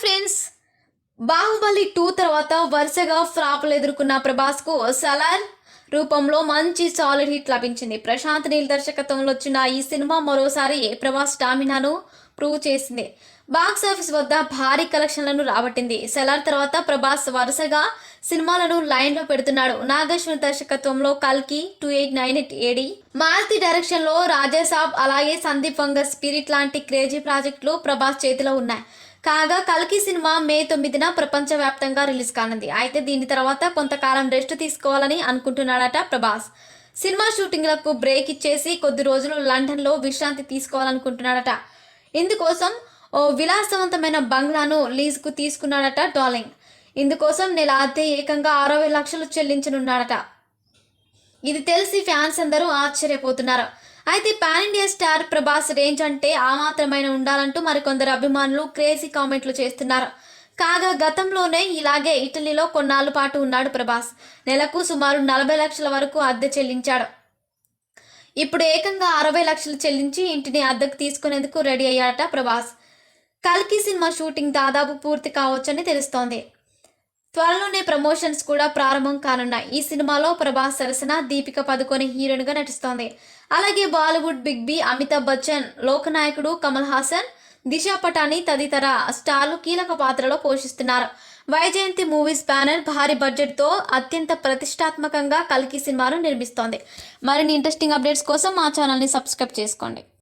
Friends Baahubali two తర్వాత వరుసగా ఫ్లాపులు ఎదుర్కొన్న ప్రభాస్కు సలార్ రూపంలో మంచి సాలిడ్ హిట్ లభించింది. ప్రశాంత్ నీల్ దర్శకత్వంలో వచ్చిన ఈ సినిమా మరోసారి ప్రభాస్ స్టామినాను ప్రూవ్ చేసింది. బాక్స్ ఆఫీస్ వద్ద భారీ కలెక్షన్లను రాబట్టింది. సెలార్ తర్వాత ప్రభాస్ వరుసగా సినిమాలను లైన్లో పెడుతున్నాడు. నాగేశ్వర్ దర్శకత్వంలో కల్కి two eight nine eight AD Maruthi డైరెక్షన్లో రాజాసాబ్ అలాగే సందీప్ వంగర్ స్పిరిట్ లాంటి క్రేజీ ప్రాజెక్టులు ప్రభాస్ చేతిలో ఉన్నాయి. కాగా కల్కి సినిమా మే తొమ్మిదిన ప్రపంచవ్యాప్తంగా రిలీజ్ కానుంది. అయితే దీని తర్వాత కొంతకాలం రెస్ట్ తీసుకోవాలని అనుకుంటున్నాడట ప్రభాస్. సినిమా షూటింగ్లకు బ్రేక్ ఇచ్చేసి కొద్ది రోజులు లండన్లో విశ్రాంతి తీసుకోవాలనుకుంటున్నాడట. ఇందుకోసం ఓ విలాసవంతమైన బంగ్లాను లీజుకు తీసుకున్నాడట డార్లింగ్. ఇందుకోసం నెల అద్దె ఏకంగా అరవై లక్షలు చెల్లించనున్నాడట. ఇది తెలిసి ఫ్యాన్స్ అందరూ ఆశ్చర్యపోతున్నారు. అయితే pan India star Prabhas range అంటే ఆ మాత్రమైన ఉండాలంటూ మరికొందరు అభిమానులు క్రేజీ కామెంట్లు చేస్తున్నారు. కాగా గతంలోనే ఇలాగే ఇటలీలో కొన్నాళ్ళ పాటు ఉన్నాడు ప్రభాస్. నెలకు సుమారు నలభై లక్షల వరకు అద్దె చెల్లించాడు. ఇప్పుడు ఏకంగా అరవై లక్షలు చెల్లించి ఇంటిని అద్దెకు తీసుకునేందుకు రెడీ అయ్యాడట ప్రభాస్. కల్కి సినిమా షూటింగ్ దాదాపు పూర్తి కావచ్చని తెలుస్తోంది. త్వరలోనే ప్రమోషన్స్ కూడా ప్రారంభం కానున్నాయి. ఈ సినిమాలో ప్రభాస్ సరసన దీపిక పదుకొని హీరోయిన్గా నటిస్తోంది. అలాగే Bollywood big B Amitabh Bachchan లోకనాయకుడు Kamal Haasan Disha Patani తదితర స్టార్లు కీలక పాత్రలో పోషిస్తున్నారు. వైజయంతి మూవీస్ బ్యానర్ భారీ బడ్జెట్తో అత్యంత ప్రతిష్టాత్మకంగా కల్కి సినిమాను నిర్మిస్తోంది. మరిన్ని ఇంట్రెస్టింగ్ అప్డేట్స్ కోసం మా ఛానల్ని సబ్స్క్రైబ్ చేసుకోండి.